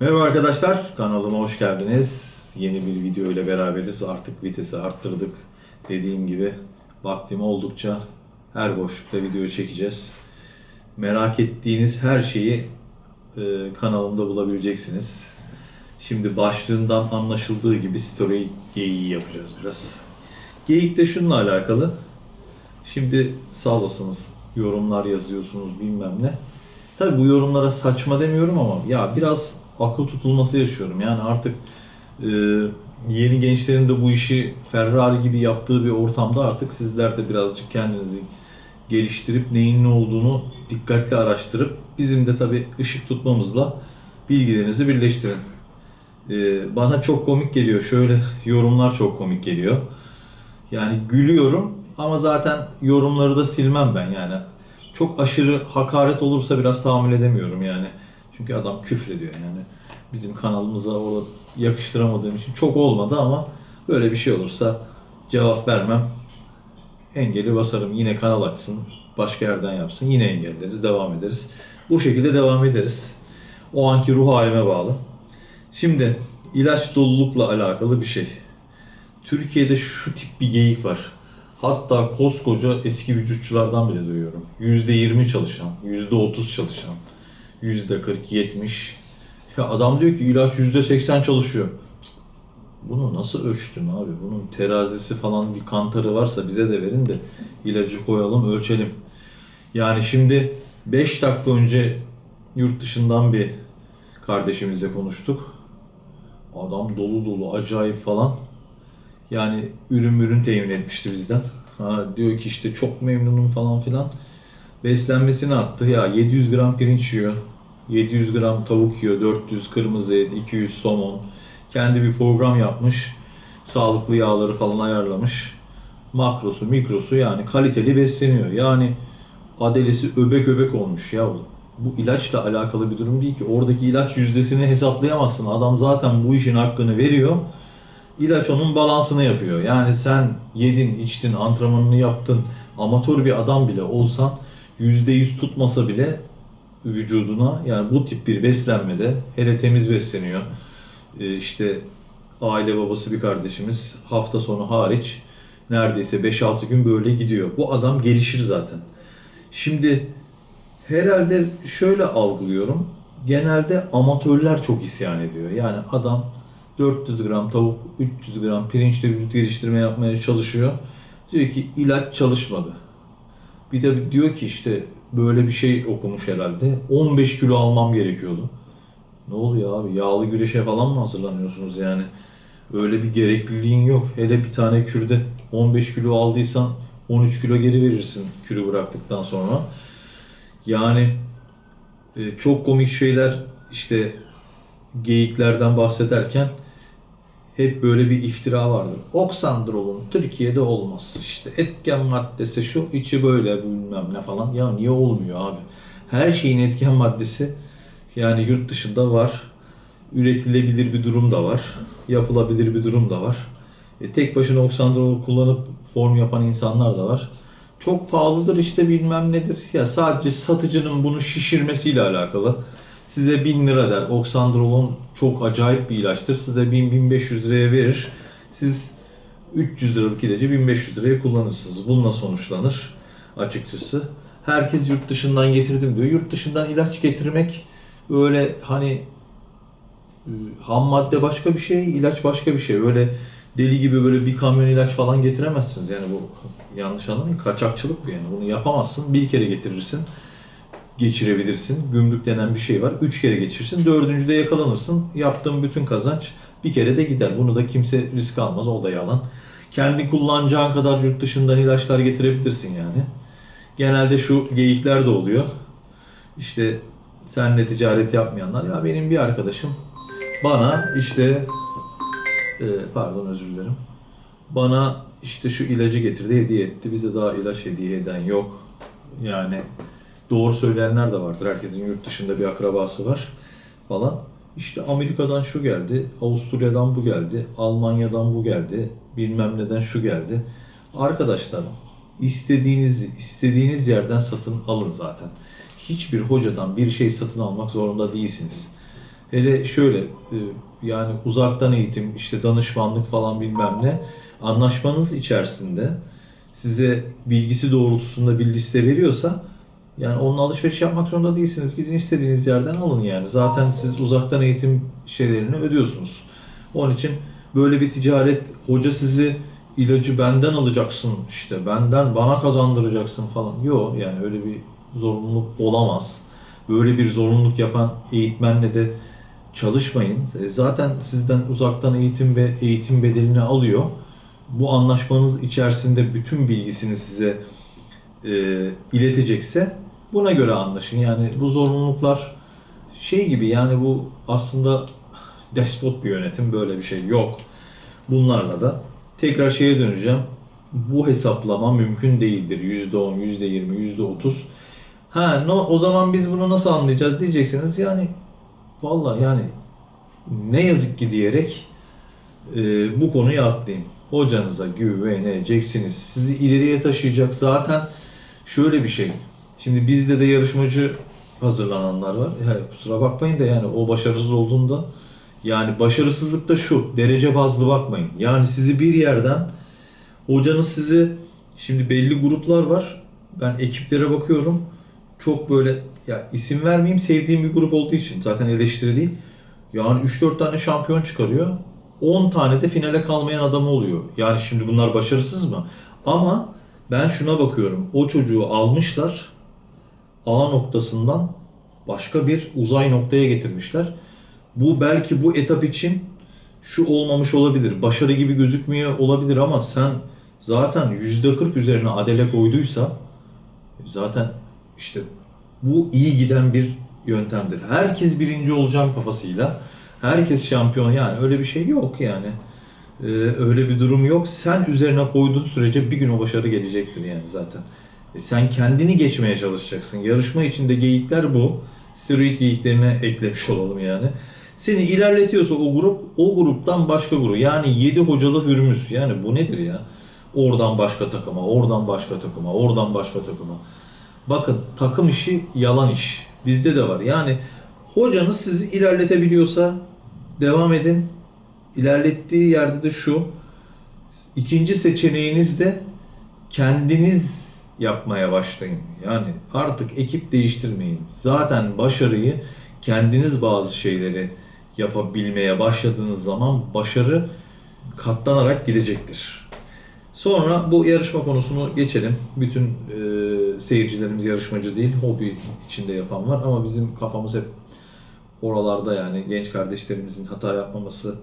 Merhaba arkadaşlar, kanalıma hoş geldiniz. Yeni bir video ile beraberiz. Artık vitesi arttırdık. Dediğim gibi vaktim oldukça her boşlukta video çekeceğiz. Merak ettiğiniz her şeyi e, kanalımda bulabileceksiniz. Şimdi başlığından anlaşıldığı gibi story geyiği yapacağız biraz. Geyik de şununla alakalı. Şimdi sağ olasınız yorumlar yazıyorsunuz bilmem ne. Tabi bu yorumlara saçma demiyorum ama ya biraz akıl tutulması yaşıyorum. Yani artık e, yeni gençlerin de bu işi Ferrari gibi yaptığı bir ortamda artık sizler de birazcık kendinizi geliştirip neyin ne olduğunu dikkatli araştırıp bizim de tabi ışık tutmamızla bilgilerinizi birleştirin. E, bana çok komik geliyor. Şöyle yorumlar çok komik geliyor. Yani gülüyorum ama zaten yorumları da silmem ben yani. Çok aşırı hakaret olursa biraz tahammül edemiyorum yani. Çünkü adam küfrediyor yani. Bizim kanalımıza o yakıştıramadığım için çok olmadı ama böyle bir şey olursa cevap vermem. Engeli basarım. Yine kanal açsın. Başka yerden yapsın. Yine engelleriz. Devam ederiz. Bu şekilde devam ederiz. O anki ruh halime bağlı. Şimdi ilaç dolulukla alakalı bir şey. Türkiye'de şu tip bir geyik var. Hatta koskoca eski vücutçulardan bile duyuyorum. %20 çalışan, %30 çalışan, %40, 70. Ya adam diyor ki ilaç %80 çalışıyor. Bunu nasıl ölçtün abi? Bunun terazisi falan bir kantarı varsa bize de verin de ilacı koyalım, ölçelim. Yani şimdi 5 dakika önce yurt dışından bir kardeşimizle konuştuk. Adam dolu dolu, acayip falan. Yani ürün ürün temin etmişti bizden. Ha, diyor ki işte çok memnunum falan filan. Beslenmesini attı. Ya 700 gram pirinç yiyor. 700 gram tavuk yiyor. 400 kırmızı et, 200 somon. Kendi bir program yapmış. Sağlıklı yağları falan ayarlamış. Makrosu, mikrosu yani kaliteli besleniyor. Yani adelesi öbek öbek olmuş ya. Bu ilaçla alakalı bir durum değil ki. Oradaki ilaç yüzdesini hesaplayamazsın. Adam zaten bu işin hakkını veriyor. İlaç onun balansını yapıyor. Yani sen yedin, içtin, antrenmanını yaptın, amatör bir adam bile olsan %100 tutmasa bile vücuduna yani bu tip bir beslenmede hele temiz besleniyor. Ee, işte aile babası bir kardeşimiz hafta sonu hariç neredeyse 5-6 gün böyle gidiyor. Bu adam gelişir zaten. Şimdi herhalde şöyle algılıyorum. Genelde amatörler çok isyan ediyor. Yani adam 400 gram tavuk, 300 gram pirinçle vücut geliştirme yapmaya çalışıyor. Diyor ki ilaç çalışmadı. Bir de diyor ki işte böyle bir şey okumuş herhalde. 15 kilo almam gerekiyordu. Ne oluyor abi? Yağlı güreşe falan mı hazırlanıyorsunuz yani? Öyle bir gerekliliğin yok. Hele bir tane kürde 15 kilo aldıysan 13 kilo geri verirsin kürü bıraktıktan sonra. Yani e, çok komik şeyler işte geyiklerden bahsederken hep böyle bir iftira vardır. Oksandrolun Türkiye'de olmaz. İşte etken maddesi şu, içi böyle bilmem ne falan. Ya niye olmuyor abi? Her şeyin etken maddesi yani yurt dışında var. Üretilebilir bir durum da var. Yapılabilir bir durum da var. E, tek başına oksandrol kullanıp form yapan insanlar da var. Çok pahalıdır işte bilmem nedir. Ya sadece satıcının bunu şişirmesiyle alakalı. Size 1000 lira der. Oksandrolon çok acayip bir ilaçtır. Size 1000-1500 liraya verir. Siz 300 liralık ilacı 1500 liraya kullanırsınız. Bununla sonuçlanır açıkçası. Herkes yurt dışından getirdim diyor. Yurt dışından ilaç getirmek böyle hani e, ham madde başka bir şey, ilaç başka bir şey. Böyle deli gibi böyle bir kamyon ilaç falan getiremezsiniz. Yani bu yanlış anlamayın. Kaçakçılık bu yani. Bunu yapamazsın. Bir kere getirirsin geçirebilirsin. Gümrük denen bir şey var. Üç kere geçirsin. Dördüncüde yakalanırsın. Yaptığın bütün kazanç bir kere de gider. Bunu da kimse risk almaz. O da yalan. Kendi kullanacağın kadar yurt dışından ilaçlar getirebilirsin yani. Genelde şu geyikler de oluyor. İşte senle ticaret yapmayanlar. Ya benim bir arkadaşım bana işte e, pardon özür dilerim. Bana işte şu ilacı getirdi hediye etti. Bize daha ilaç hediye eden yok. Yani doğru söyleyenler de vardır. Herkesin yurt dışında bir akrabası var falan. İşte Amerika'dan şu geldi, Avusturya'dan bu geldi, Almanya'dan bu geldi, bilmem neden şu geldi. Arkadaşlar istediğiniz istediğiniz yerden satın alın zaten. Hiçbir hocadan bir şey satın almak zorunda değilsiniz. Hele şöyle e, yani uzaktan eğitim, işte danışmanlık falan bilmem ne anlaşmanız içerisinde size bilgisi doğrultusunda bir liste veriyorsa yani onun alışveriş yapmak zorunda değilsiniz. Gidin istediğiniz yerden alın yani. Zaten siz uzaktan eğitim şeylerini ödüyorsunuz. Onun için böyle bir ticaret hoca sizi ilacı benden alacaksın işte benden bana kazandıracaksın falan. Yok yani öyle bir zorunluluk olamaz. Böyle bir zorunluluk yapan eğitmenle de çalışmayın. E, Zaten sizden uzaktan eğitim ve eğitim bedelini alıyor. Bu anlaşmanız içerisinde bütün bilgisini size e, iletecekse buna göre anlaşın. Yani bu zorunluluklar şey gibi yani bu aslında despot bir yönetim böyle bir şey yok. Bunlarla da tekrar şeye döneceğim. Bu hesaplama mümkün değildir. %10, %20, %30. Ha no, o zaman biz bunu nasıl anlayacağız diyeceksiniz. Yani vallahi yani ne yazık ki diyerek e, bu konuyu atlayayım. Hocanıza güveneceksiniz. Sizi ileriye taşıyacak. Zaten şöyle bir şey. Şimdi bizde de yarışmacı hazırlananlar var. Ya, kusura bakmayın da yani o başarısız olduğunda yani başarısızlık da şu. Derece bazlı bakmayın. Yani sizi bir yerden hocanız sizi şimdi belli gruplar var. Ben ekiplere bakıyorum. Çok böyle ya isim vermeyeyim sevdiğim bir grup olduğu için zaten eleştiri değil. Yani 3-4 tane şampiyon çıkarıyor. 10 tane de finale kalmayan adam oluyor. Yani şimdi bunlar başarısız mı? Ama ben şuna bakıyorum. O çocuğu almışlar. A noktasından başka bir uzay noktaya getirmişler. Bu belki bu etap için şu olmamış olabilir. Başarı gibi gözükmüyor olabilir ama sen zaten %40 üzerine adele koyduysa zaten işte bu iyi giden bir yöntemdir. Herkes birinci olacağım kafasıyla. Herkes şampiyon yani öyle bir şey yok yani. Ee, öyle bir durum yok. Sen üzerine koyduğun sürece bir gün o başarı gelecektir yani zaten. E, sen kendini geçmeye çalışacaksın. Yarışma içinde geyikler bu. Steroid geyiklerine eklemiş olalım yani. Seni ilerletiyorsa o grup, o gruptan başka grup. Yani 7 hocalı hürmüz. Yani bu nedir ya? Oradan başka takıma, oradan başka takıma, oradan başka takıma. Bakın takım işi yalan iş. Bizde de var. Yani hocanız sizi ilerletebiliyorsa devam edin. İlerlettiği yerde de şu. İkinci seçeneğiniz de kendiniz yapmaya başlayın. Yani artık ekip değiştirmeyin. Zaten başarıyı kendiniz bazı şeyleri yapabilmeye başladığınız zaman başarı katlanarak gidecektir. Sonra bu yarışma konusunu geçelim. Bütün e, seyircilerimiz yarışmacı değil, hobi içinde yapan var ama bizim kafamız hep oralarda yani genç kardeşlerimizin hata yapmaması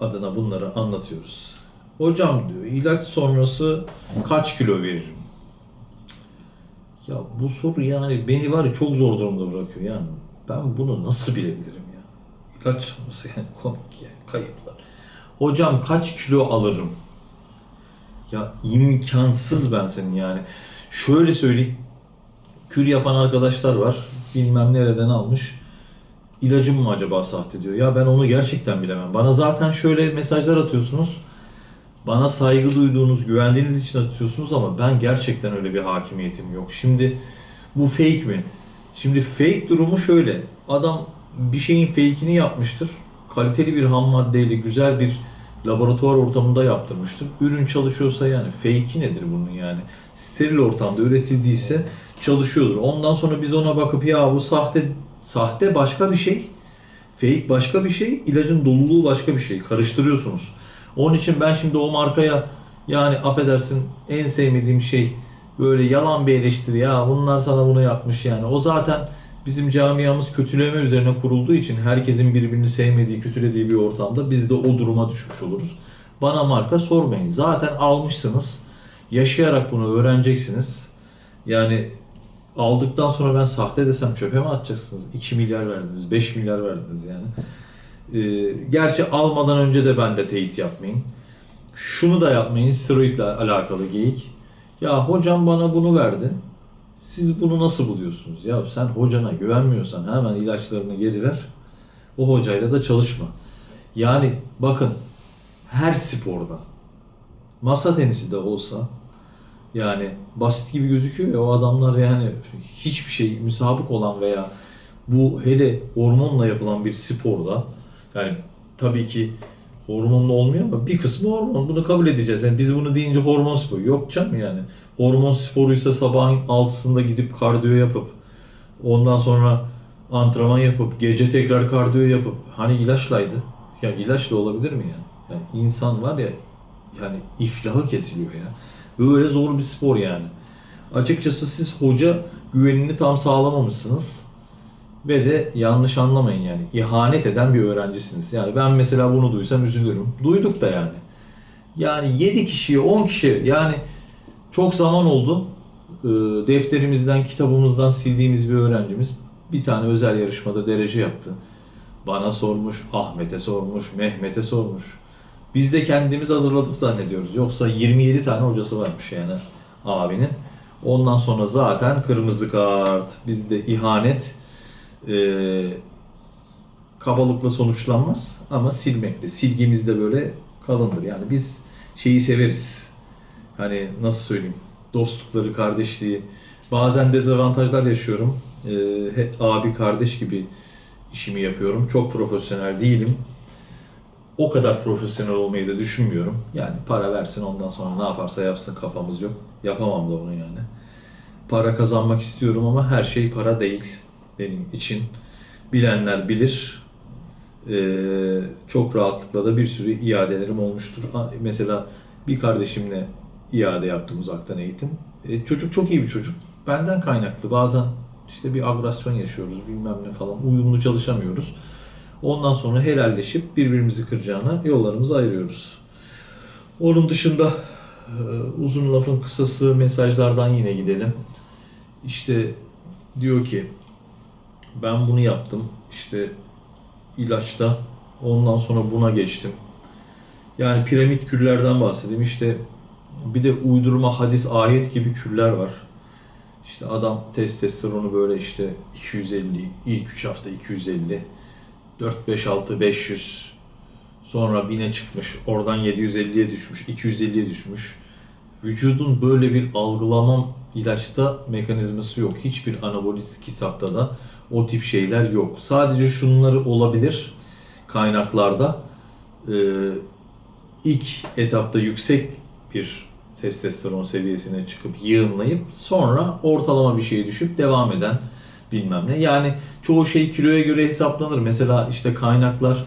adına bunları anlatıyoruz. Hocam diyor ilaç sonrası kaç kilo veririm? Ya bu soru yani beni var ya çok zor durumda bırakıyor yani. Ben bunu nasıl bilebilirim ya? İlaç sonrası yani komik yani kayıplar. Hocam kaç kilo alırım? Ya imkansız ben senin yani. Şöyle söyleyeyim. Kür yapan arkadaşlar var. Bilmem nereden almış. İlacım mı acaba sahte diyor. Ya ben onu gerçekten bilemem. Bana zaten şöyle mesajlar atıyorsunuz. Bana saygı duyduğunuz, güvendiğiniz için atıyorsunuz ama ben gerçekten öyle bir hakimiyetim yok. Şimdi bu fake mi? Şimdi fake durumu şöyle. Adam bir şeyin fake'ini yapmıştır. Kaliteli bir ham maddeyle güzel bir laboratuvar ortamında yaptırmıştır. Ürün çalışıyorsa yani fake'i nedir bunun yani? Steril ortamda üretildiyse çalışıyordur. Ondan sonra biz ona bakıp ya bu sahte sahte başka bir şey. Fake başka bir şey, ilacın doluluğu başka bir şey. Karıştırıyorsunuz. Onun için ben şimdi o markaya yani affedersin en sevmediğim şey böyle yalan bir eleştiri ya bunlar sana bunu yapmış yani. O zaten bizim camiamız kötüleme üzerine kurulduğu için herkesin birbirini sevmediği, kötülediği bir ortamda biz de o duruma düşmüş oluruz. Bana marka sormayın. Zaten almışsınız. Yaşayarak bunu öğreneceksiniz. Yani aldıktan sonra ben sahte desem çöpe mi atacaksınız? 2 milyar verdiniz, 5 milyar verdiniz yani. Ee, gerçi almadan önce de ben de teyit yapmayın. Şunu da yapmayın, steroidle alakalı geyik. Ya hocam bana bunu verdi. Siz bunu nasıl buluyorsunuz? Ya sen hocana güvenmiyorsan hemen ilaçlarını geri ver. O hocayla da çalışma. Yani bakın her sporda masa tenisi de olsa yani basit gibi gözüküyor ya o adamlar yani hiçbir şey müsabık olan veya Bu hele hormonla yapılan bir sporda yani tabii ki hormonla olmuyor ama bir kısmı hormon. Bunu kabul edeceğiz. Yani biz bunu deyince hormon sporu. Yok canım yani. Hormon sporuysa sabahın altısında gidip kardiyo yapıp ondan sonra antrenman yapıp gece tekrar kardiyo yapıp hani ilaçlaydı. Ya ilaçla olabilir mi ya? Yani insan var ya yani iflahı kesiliyor ya. Böyle zor bir spor yani. Açıkçası siz hoca güvenini tam sağlamamışsınız. Ve de yanlış anlamayın yani ihanet eden bir öğrencisiniz. Yani ben mesela bunu duysam üzülürüm. Duyduk da yani. Yani 7 kişiye 10 kişi yani çok zaman oldu. Ee, defterimizden, kitabımızdan sildiğimiz bir öğrencimiz bir tane özel yarışmada derece yaptı. Bana sormuş, Ahmet'e sormuş, Mehmet'e sormuş. Biz de kendimiz hazırladık zannediyoruz. Yoksa 27 tane hocası varmış yani abinin. Ondan sonra zaten kırmızı kart, bizde ihanet, e, kabalıkla sonuçlanmaz ama silmekle. Silgimiz de böyle kalındır. Yani biz şeyi severiz. Hani nasıl söyleyeyim? Dostlukları, kardeşliği. Bazen dezavantajlar yaşıyorum. E, he- abi kardeş gibi işimi yapıyorum. Çok profesyonel değilim. O kadar profesyonel olmayı da düşünmüyorum. Yani para versin ondan sonra ne yaparsa yapsın kafamız yok. Yapamam da onu yani. Para kazanmak istiyorum ama her şey para değil benim için. Bilenler bilir. Ee, çok rahatlıkla da bir sürü iadelerim olmuştur. Mesela bir kardeşimle iade yaptım uzaktan eğitim. E, çocuk çok iyi bir çocuk. Benden kaynaklı. Bazen işte bir agresyon yaşıyoruz bilmem ne falan. Uyumlu çalışamıyoruz. Ondan sonra helalleşip birbirimizi kıracağına yollarımızı ayırıyoruz. Onun dışında e, uzun lafın kısası mesajlardan yine gidelim. İşte diyor ki ben bunu yaptım. İşte ilaçta ondan sonra buna geçtim. Yani piramit küllerden bahsedeyim. İşte bir de uydurma hadis ayet gibi küller var. İşte adam testosteronu böyle işte 250, ilk 3 hafta 250, 4, 5, 6, 500, sonra 1000'e çıkmış, oradan 750'ye düşmüş, 250'ye düşmüş. Vücudun böyle bir algılama ilaçta mekanizması yok. Hiçbir anabolik kitapta da o tip şeyler yok. Sadece şunları olabilir kaynaklarda. Ee, ilk etapta yüksek bir testosteron seviyesine çıkıp yığınlayıp sonra ortalama bir şeye düşüp devam eden bilmem ne. Yani çoğu şey kiloya göre hesaplanır. Mesela işte kaynaklar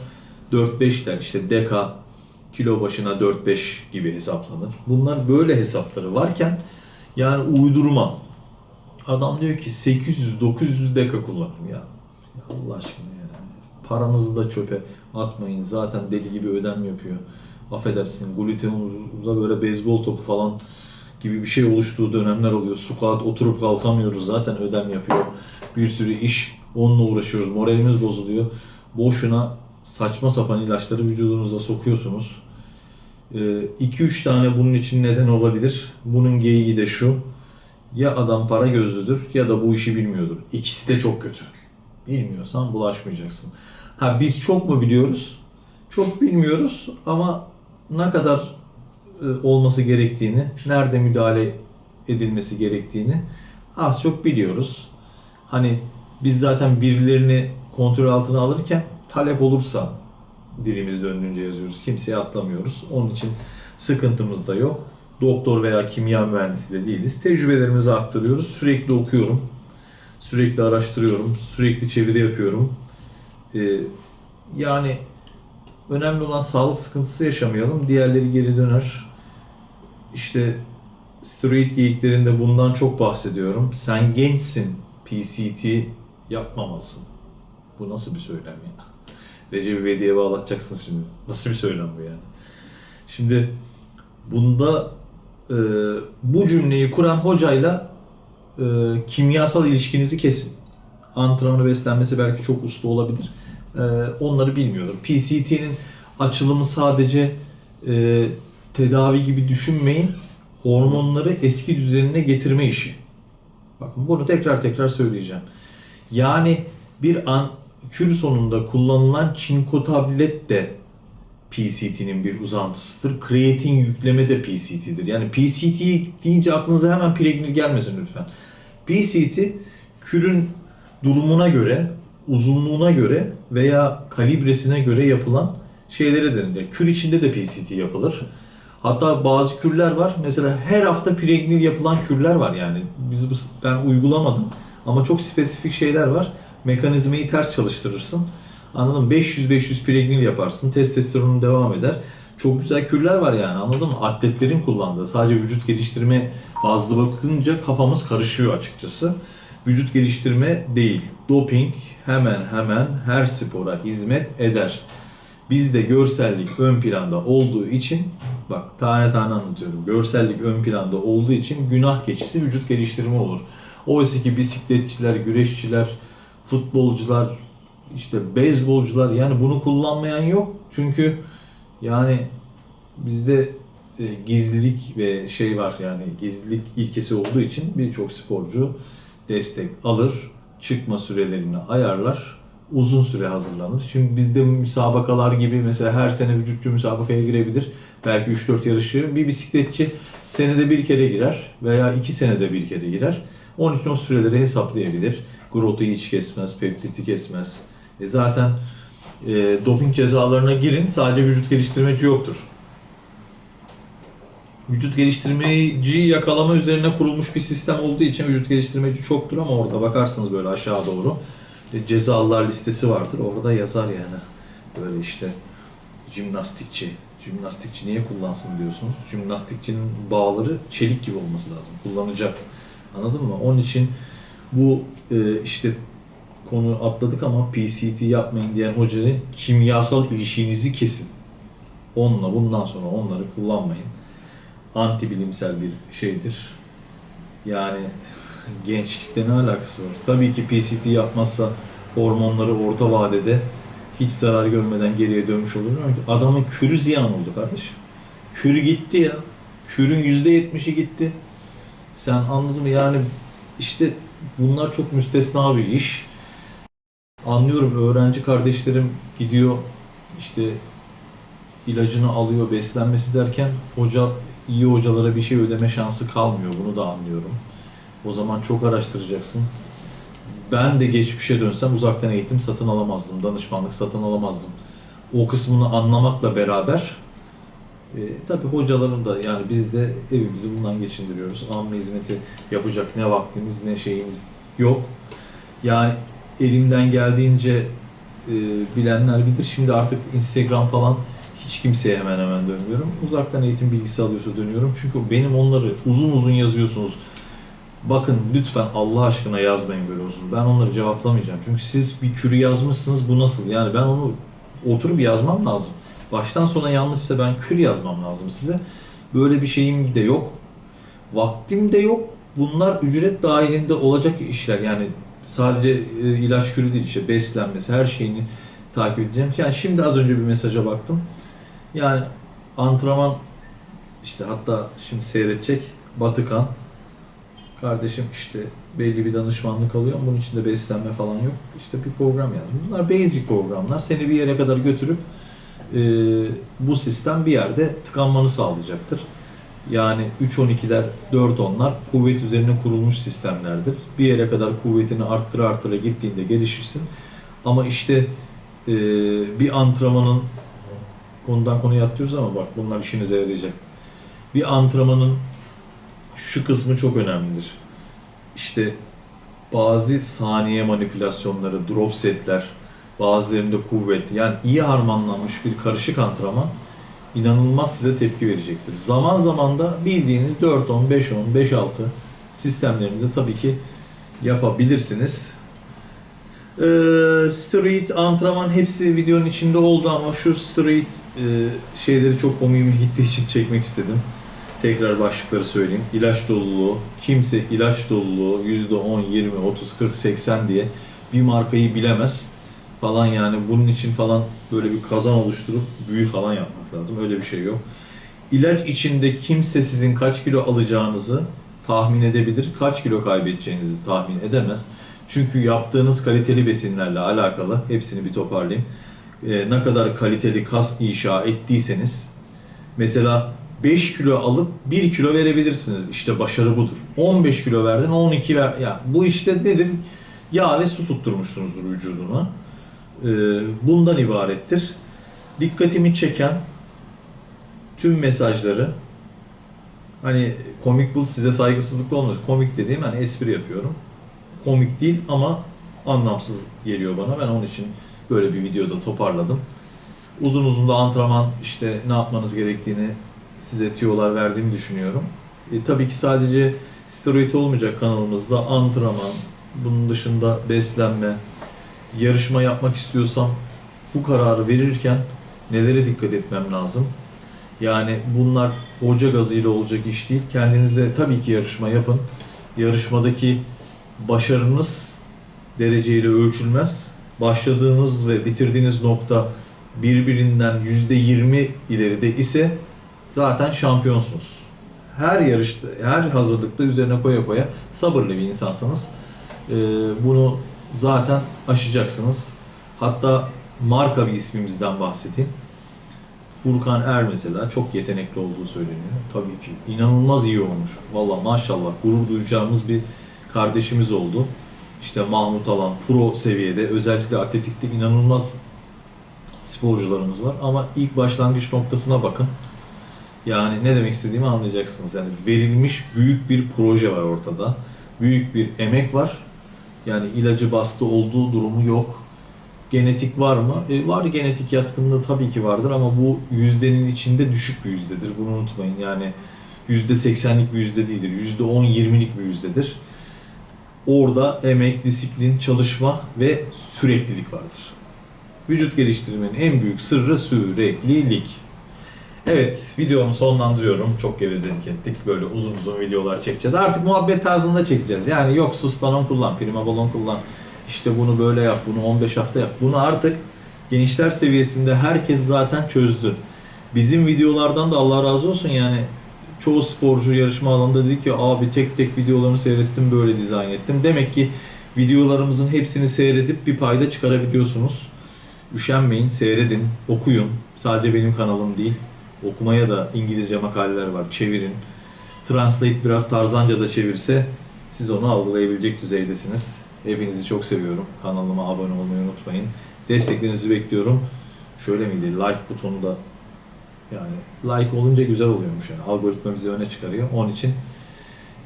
4-5 der. İşte deka kilo başına 4-5 gibi hesaplanır. Bunlar böyle hesapları varken yani uydurma. Adam diyor ki 800-900 deka kullanırım ya. ya. Allah aşkına ya. Paranızı da çöpe atmayın. Zaten deli gibi ödem yapıyor. Affedersin gluteumuzda böyle beyzbol topu falan gibi bir şey oluştuğu dönemler oluyor. Squat oturup kalkamıyoruz zaten ödem yapıyor. Bir sürü iş onunla uğraşıyoruz. Moralimiz bozuluyor. Boşuna saçma sapan ilaçları vücudunuza sokuyorsunuz. 2-3 tane bunun için neden olabilir. Bunun geyiği de şu. Ya adam para gözlüdür ya da bu işi bilmiyordur. İkisi de çok kötü. Bilmiyorsan bulaşmayacaksın. Ha biz çok mu biliyoruz? Çok bilmiyoruz ama ne kadar e, olması gerektiğini, nerede müdahale edilmesi gerektiğini az çok biliyoruz. Hani biz zaten birilerini kontrol altına alırken talep olursa dilimiz döndüğünce yazıyoruz. Kimseye atlamıyoruz. Onun için sıkıntımız da yok. Doktor veya kimya mühendisi de değiliz. Tecrübelerimizi aktarıyoruz. Sürekli okuyorum. Sürekli araştırıyorum. Sürekli çeviri yapıyorum. Ee, yani önemli olan sağlık sıkıntısı yaşamayalım. Diğerleri geri döner. İşte steroid geyiklerinde bundan çok bahsediyorum. Sen gençsin. PCT yapmamalısın. Bu nasıl bir söylem ya? Recep İvedik'e bağlatacaksın şimdi. Nasıl bir söylem bu yani? Şimdi bunda e, bu cümleyi kuran hocayla e, kimyasal ilişkinizi kesin. Antrenmanı beslenmesi belki çok usta olabilir. E, onları bilmiyordur. PCT'nin açılımı sadece e, tedavi gibi düşünmeyin. Hormonları eski düzenine getirme işi. Bakın bunu tekrar tekrar söyleyeceğim. Yani bir an kür sonunda kullanılan çinko tablet de PCT'nin bir uzantısıdır. Kreatin yükleme de PCT'dir. Yani PCT deyince aklınıza hemen pregnil gelmesin lütfen. PCT kürün durumuna göre uzunluğuna göre veya kalibresine göre yapılan şeylere denilir. Kür içinde de PCT yapılır. Hatta bazı kürler var. Mesela her hafta pregnil yapılan kürler var yani. Biz ben uygulamadım ama çok spesifik şeyler var. Mekanizmayı ters çalıştırırsın. Anladın mı? 500-500 pregnil yaparsın. Testosteronun devam eder. Çok güzel kürler var yani anladın mı? Atletlerin kullandığı. Sadece vücut geliştirme bazlı bakınca kafamız karışıyor açıkçası. Vücut geliştirme değil. Doping hemen hemen her spora hizmet eder. Bizde görsellik ön planda olduğu için bak tane tane anlatıyorum. Görsellik ön planda olduğu için günah keçisi vücut geliştirme olur. Oysa ki bisikletçiler, güreşçiler, futbolcular, işte beyzbolcular yani bunu kullanmayan yok. Çünkü yani bizde e, gizlilik ve şey var yani gizlilik ilkesi olduğu için birçok sporcu destek alır, çıkma sürelerini ayarlar, uzun süre hazırlanır. Şimdi bizde müsabakalar gibi mesela her sene vücutçu müsabakaya girebilir. Belki 3-4 yarışı. Bir bisikletçi senede bir kere girer veya iki senede bir kere girer. Onun için o süreleri hesaplayabilir. Grotu hiç kesmez, peptiti kesmez. E zaten e, doping cezalarına girin sadece vücut geliştirmeci yoktur. Vücut geliştirmeci yakalama üzerine kurulmuş bir sistem olduğu için vücut geliştirmeci çoktur ama orada bakarsanız böyle aşağı doğru e, cezalar listesi vardır. Orada yazar yani. Böyle işte jimnastikçi. Jimnastikçi niye kullansın diyorsunuz. Jimnastikçinin bağları çelik gibi olması lazım. Kullanacak. Anladın mı? Onun için bu e, işte konu atladık ama PCT yapmayın diyen hocayı kimyasal ilişkinizi kesin. Onunla bundan sonra onları kullanmayın. Anti bilimsel bir şeydir. Yani gençlikte ne alakası var? Tabii ki PCT yapmazsa hormonları orta vadede hiç zarar görmeden geriye dönmüş olur. Adamın kürü ziyan oldu kardeşim. Kürü gitti ya. Kürün %70'i gitti. Sen anladın mı? Yani işte bunlar çok müstesna bir iş. Anlıyorum öğrenci kardeşlerim gidiyor işte ilacını alıyor beslenmesi derken hoca iyi hocalara bir şey ödeme şansı kalmıyor. Bunu da anlıyorum. O zaman çok araştıracaksın. Ben de geçmişe dönsem uzaktan eğitim satın alamazdım. Danışmanlık satın alamazdım. O kısmını anlamakla beraber e, tabii hocaların da yani biz de evimizi bundan geçindiriyoruz. Amme hizmeti yapacak ne vaktimiz ne şeyimiz yok. Yani elimden geldiğince e, bilenler bilir. Şimdi artık Instagram falan hiç kimseye hemen hemen dönmüyorum. Uzaktan eğitim bilgisi alıyorsa dönüyorum. Çünkü benim onları uzun uzun yazıyorsunuz. Bakın lütfen Allah aşkına yazmayın böyle uzun. Ben onları cevaplamayacağım. Çünkü siz bir kürü yazmışsınız bu nasıl? Yani ben onu oturup yazmam lazım. Baştan sona yanlışsa ben kür yazmam lazım size. Böyle bir şeyim de yok. Vaktim de yok. Bunlar ücret dahilinde olacak işler. Yani sadece e, ilaç kürü değil işte beslenmesi her şeyini takip edeceğim. Yani şimdi az önce bir mesaja baktım. Yani antrenman işte hatta şimdi seyredecek Batıkan kardeşim işte belli bir danışmanlık alıyor. Bunun içinde beslenme falan yok. İşte bir program yazdım. Bunlar basic programlar. Seni bir yere kadar götürüp e, bu sistem bir yerde tıkanmanı sağlayacaktır. Yani 3-12'ler, 4-10'lar kuvvet üzerine kurulmuş sistemlerdir. Bir yere kadar kuvvetini arttıra arttıra gittiğinde gelişirsin. Ama işte e, bir antrenmanın konudan konuya atlıyoruz ama bak bunlar işinize yarayacak. Bir antrenmanın şu kısmı çok önemlidir. İşte bazı saniye manipülasyonları, drop setler, bazılarında kuvvet yani iyi harmanlanmış bir karışık antrenman inanılmaz size tepki verecektir. Zaman zaman da bildiğiniz 4-10, 5-10, 5-6 sistemlerini de tabii ki yapabilirsiniz. Ee, street antrenman hepsi videonun içinde oldu ama şu street e, şeyleri çok komiğime gittiği için çekmek istedim. Tekrar başlıkları söyleyeyim. İlaç doluluğu, kimse ilaç doluluğu %10, 20, 30, 40, 80 diye bir markayı bilemez falan yani bunun için falan böyle bir kazan oluşturup büyü falan yapmak lazım. Öyle bir şey yok. İlaç içinde kimse sizin kaç kilo alacağınızı tahmin edebilir, kaç kilo kaybedeceğinizi tahmin edemez. Çünkü yaptığınız kaliteli besinlerle alakalı, hepsini bir toparlayayım. Ee, ne kadar kaliteli kas inşa ettiyseniz, mesela 5 kilo alıp 1 kilo verebilirsiniz. İşte başarı budur. 15 kilo verdin, 12 ver. Ya bu işte nedir? yağ ve su tutturmuşsunuzdur vücuduna. Ee, bundan ibarettir. Dikkatimi çeken tüm mesajları hani komik bul size saygısızlık olmasın. Komik dediğim hani espri yapıyorum. Komik değil ama anlamsız geliyor bana. Ben onun için böyle bir videoda toparladım. Uzun uzun da antrenman işte ne yapmanız gerektiğini size tüyolar verdiğimi düşünüyorum. E, tabii ki sadece steroid olmayacak kanalımızda antrenman, bunun dışında beslenme, yarışma yapmak istiyorsam bu kararı verirken nelere dikkat etmem lazım? Yani bunlar hoca gazıyla olacak iş değil. Kendinizde tabii ki yarışma yapın. Yarışmadaki başarınız dereceyle ölçülmez. Başladığınız ve bitirdiğiniz nokta birbirinden %20 ileride ise zaten şampiyonsunuz. Her yarışta, her hazırlıkta üzerine koya koya sabırlı bir insansanız e, bunu zaten aşacaksınız. Hatta marka bir ismimizden bahsedeyim. Furkan Er mesela çok yetenekli olduğu söyleniyor. Tabii ki inanılmaz iyi olmuş. Valla maşallah gurur duyacağımız bir kardeşimiz oldu. İşte Mahmut Alan pro seviyede özellikle atletikte inanılmaz sporcularımız var ama ilk başlangıç noktasına bakın. Yani ne demek istediğimi anlayacaksınız. Yani verilmiş büyük bir proje var ortada. Büyük bir emek var. Yani ilacı bastı olduğu durumu yok. Genetik var mı? E, var genetik yatkınlığı tabii ki vardır ama bu yüzdenin içinde düşük bir yüzdedir. Bunu unutmayın. Yani yüzde seksenlik bir yüzde değildir. Yüzde on yirmilik bir yüzdedir. Orada emek, disiplin, çalışma ve süreklilik vardır. Vücut geliştirmenin en büyük sırrı süreklilik. Evet, videomu sonlandırıyorum. Çok gevezelik ettik. Böyle uzun uzun videolar çekeceğiz. Artık muhabbet tarzında çekeceğiz. Yani yok suslanon kullan, prima balon kullan. İşte bunu böyle yap, bunu 15 hafta yap. Bunu artık gençler seviyesinde herkes zaten çözdü. Bizim videolardan da Allah razı olsun yani çoğu sporcu yarışma alanında dedi ki abi tek tek videolarını seyrettim böyle dizayn ettim. Demek ki videolarımızın hepsini seyredip bir payda çıkarabiliyorsunuz. Üşenmeyin, seyredin, okuyun. Sadece benim kanalım değil. Okumaya da İngilizce makaleler var. Çevirin. Translate biraz Tarzanca da çevirse siz onu algılayabilecek düzeydesiniz. Hepinizi çok seviyorum. Kanalıma abone olmayı unutmayın. Desteklerinizi bekliyorum. Şöyle miydi? Like butonu da yani like olunca güzel oluyormuş yani. Algoritma bizi öne çıkarıyor. Onun için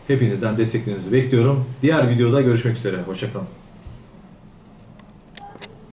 hepinizden desteklerinizi bekliyorum. Diğer videoda görüşmek üzere. Hoşçakalın.